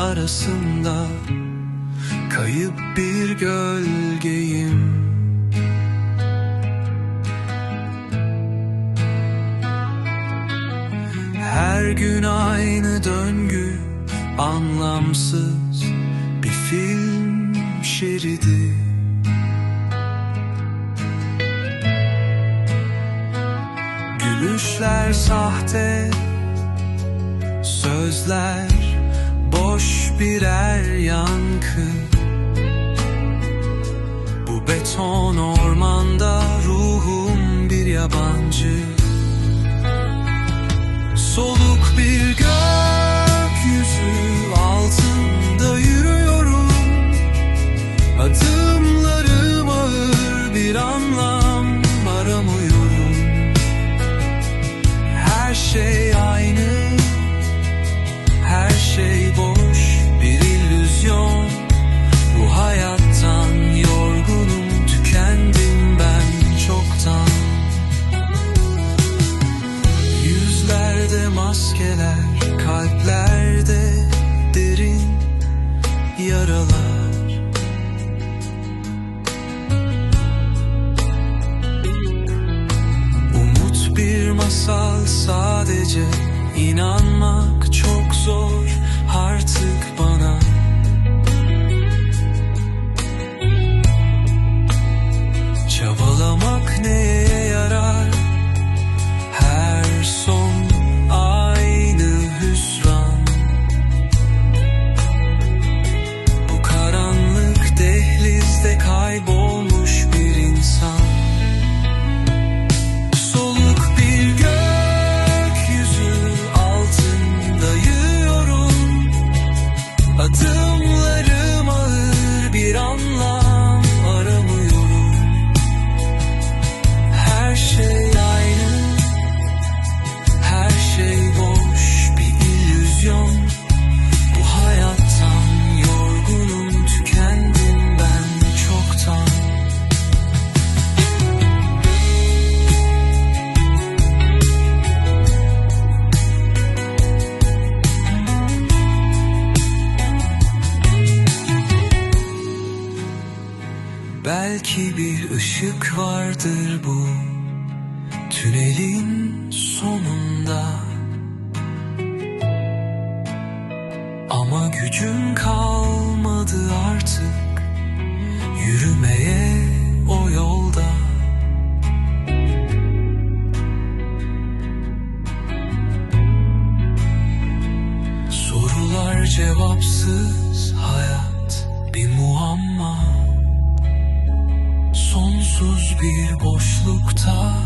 arasında Kayıp bir gölgeyim. Her gün aynı döngü Anlamsız bir film şeridi. Gülüşler sahte Sözler birer yankı. Bu beton ormanda masal sadece inanmak çok zor. Artık to Belki bir ışık vardır bu tünelin sonunda. Ama gücüm kalmadı artık yürümeye o yolda. Sorular cevapsız Sonsuz bir boşlukta